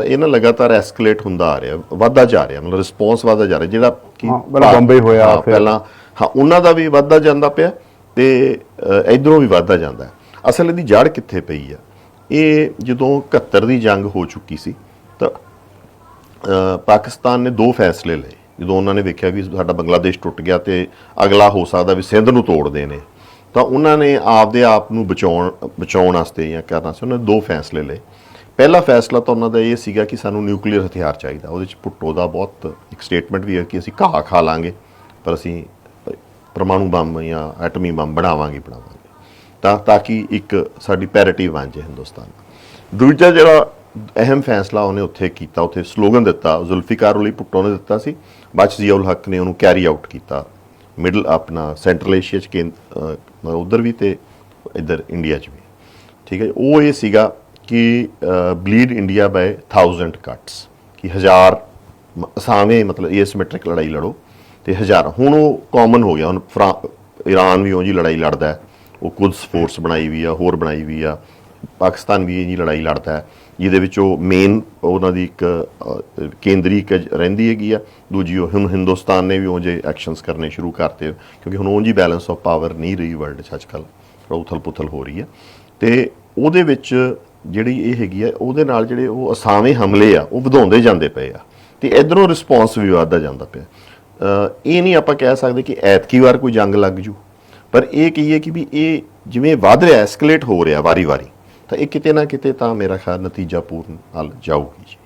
ਤਾਂ ਇਹ ਨਾ ਲਗਾਤਾਰ ਐਸਕੇਲੇਟ ਹੁੰਦਾ ਆ ਰਿਹਾ ਵੱਧਦਾ ਜਾ ਰਿਹਾ ਮਤਲਬ ਰਿਸਪੌਂਸ ਵੱਧਦਾ ਜਾ ਰਿਹਾ ਜਿਹੜਾ ਕਿ ਬੰਬਈ ਹੋਇਆ, ਪਹਿਲਾਂ ਹਾਂ ਉਹਨਾਂ ਦਾ ਵੀ ਵੱਧਦਾ ਜਾਂਦਾ ਪਿਆ ਤੇ ਇਧਰੋਂ ਵੀ ਵੱਧਦਾ ਜਾਂਦਾ ਹੈ। ਅਸਲ ਇਹਦੀ ਜੜ ਕਿੱਥੇ ਪਈ ਆ? ਇਹ ਜਦੋਂ 71 ਦੀ ਜੰਗ ਹੋ ਚੁੱਕੀ ਸੀ ਤਾਂ ਪਾਕਿਸਤਾਨ ਨੇ ਦੋ ਫੈਸਲੇ ਲਏ। ਜਦੋਂ ਉਹਨਾਂ ਨੇ ਵੇਖਿਆ ਵੀ ਸਾਡਾ ਬੰਗਲਾਦੇਸ਼ ਟੁੱਟ ਗਿਆ ਤੇ ਅਗਲਾ ਹੋ ਸਕਦਾ ਵੀ ਸਿੰਧ ਨੂੰ ਤੋੜਦੇ ਨੇ ਤਾਂ ਉਹਨਾਂ ਨੇ ਆਪਦੇ ਆਪ ਨੂੰ ਬਚਾਉਣ ਬਚਾਉਣ ਵਾਸਤੇ ਜਾਂ ਕਰਨਾ ਸੀ ਉਹਨਾਂ ਨੇ ਦੋ ਫੈਸਲੇ ਲਏ। ਪਹਿਲਾ ਫੈਸਲਾ ਤਾਂ ਉਹਨਾਂ ਦਾ ਇਹ ਸੀਗਾ ਕਿ ਸਾਨੂੰ ਨਿਊਕਲੀਅਰ ਹਥਿਆਰ ਚਾਹੀਦਾ। ਉਹਦੇ ਚ ਭੁੱਟੋ ਦਾ ਬਹੁਤ ਇੱਕ ਸਟੇਟਮੈਂਟ ਵੀ ਹੈ ਕਿ ਅਸੀਂ ਘਾਹ ਖਾ ਲਾਂਗੇ, ਪਰ ਅਸੀਂ ਪਰਮਾਣੂ ਬੰਬ ਜਾਂ ਐਟਮੀ ਬੰਬ ਬਣਾਵਾਂਗੇ ਬਣਾਵਾਂਗੇ। ਤਾਂ ਤਾਂ ਕਿ ਇੱਕ ਸਾਡੀ ਪੈਰਿਟੀ ਬਣ ਜਾਏ ਹਿੰਦੁਸਤਾਨ ਦੂਜਾ ਜਿਹੜਾ ਅਹਿਮ ਫੈਸਲਾ ਉਹਨੇ ਉੱਥੇ ਕੀਤਾ, ਉੱਥੇ ਸਲੋਗਨ ਦਿੱਤਾ, ਜ਼ੁਲਫੀਕਾਰ ਅਲੀ ਭੁੱਟੋ ਨੇ ਦਿੱਤਾ ਸੀ। ਬਾਅਦ 'ਚ ਜ਼ਿਆਉਲ ਹੱਕ ਨੇ ਉਹਨੂੰ ਕੈਰੀ ਆਊਟ ਕੀਤਾ। ਮਿਡਲ ਆਪਣਾ ਸੈਂਟਰਲ ਏਸ਼ੀਆ ਚ ਕੇਂਦਰ ਉਧਰ ਵੀ ਤੇ ਇੱਧਰ ਇੰਡੀਆ ਚ ਵੀ। ਠੀਕ ਹੈ ਉਹ ਇਹ ਸੀਗਾ ਕਿ ਬਲੀਡ ਇੰਡੀਆ ਬਾਈ 1000 ਕੱਟਸ ਕਿ ਹਜ਼ਾਰ ਮ- ਮਤਲਬ ਮਤਲਬ ਏਸਿਮੈਟ੍ਰਿਕ ਲੜਾਈ ਲੜੋ ਤੇ ਹਜ਼ਾਰ। ਹੁਣ ਉਹ ਕਾਮਨ ਹੋ ਗਿਆ, ਹੁਣ ਫਰਾ- ਈਰਾਨ ਵੀ ਉਹ ਜੀ ਲੜਾਈ ਲੜਦਾ ਹੈ, ਉਹ ਕੁਦਸ ਫੋਰਸ ਬਣਾਈ ਵੀ ਆ, ਹੋਰ ਬਣਾਈ ਵੀ ਆ, ਪਾਕਿਸਤਾਨ ਵੀ ਇਹ ਜੀ ਲੜਾਈ ਲੜਦਾ ਹੈ, ਜਿਹਦੇ ਵਿੱਚ ਉਹ ਮੇਨ ਉਹਨਾਂ ਦੀ ਇੱਕ ਕੇਂਦਰੀ ਇੱਕ ਰਹਿੰਦੀ ਹੈਗੀ ਆ, ਦੂਜੀ ਉਹ ਹੁਣ ਹਿੰਦੁਸਤਾਨ ਨੇ ਵੀ ਉਹ ਜੇ ਐਕਸ਼ਨਸ ਕਰਨੇ ਸ਼ੁਰੂ ਕਰਤੇ ਕਿਉਂਕਿ ਹੁਣ ਉਹ ਜੀ ਬੈਲੈਂਸ ਆਫ ਪਾਵਰ ਨਹੀਂ ਰਹੀ ਵਰਲਡ 'ਚ ਅੱਜਕੱਲ ਉਥਲ ਪੁਥਲ ਹੋ ਰਹੀ ਹੈ ਤੇ ਉਹਦੇ ਵਿੱਚ ਜਿਹੜੀ ਇਹ ਹੈਗੀ ਆ, ਉਹਦੇ ਨਾਲ ਜਿਹੜੇ ਉਹ ਅਸਾਵੇਂ ਹਮਲੇ ਆ, ਉਹ ਵਧਾਉਂਦੇ ਜਾਂਦੇ ਪਏ ਆ। ਤੇ ਇਧਰੋਂ ਰਿਸਪੌਂਸ ਵੀ ਵੱਧਦਾ ਜਾਂਦਾ ਪਿਆ। ਇਹ ਨਹੀਂ ਆਪਾਂ ਕਹਿ ਸਕਦੇ ਕਿ ਐਤਕੀ ਵਾਰ ਕੋਈ ਜੰਗ ਲੱਗ ਜੂ। ਪਰ ਇਹ ਕਹੀਏ ਕਿ ਵੀ ਇਹ ਜਿਵੇਂ ਵੱਧ ਰਿਹਾ ਐਸਕੇਲੇਟ ਹੋ ਰਿਹਾ ਵਾਰੀ-ਵਾਰੀ, ਤਾਂ ਇਹ ਕਿਤੇ ਨਾ ਕਿਤੇ ਤਾਂ ਮੇਰਾ ਖਿਆਲ ਨਤੀਜਾ ਪੂਰਨ ਹੱਲ ਜਾਊਗੀ ਜੀ।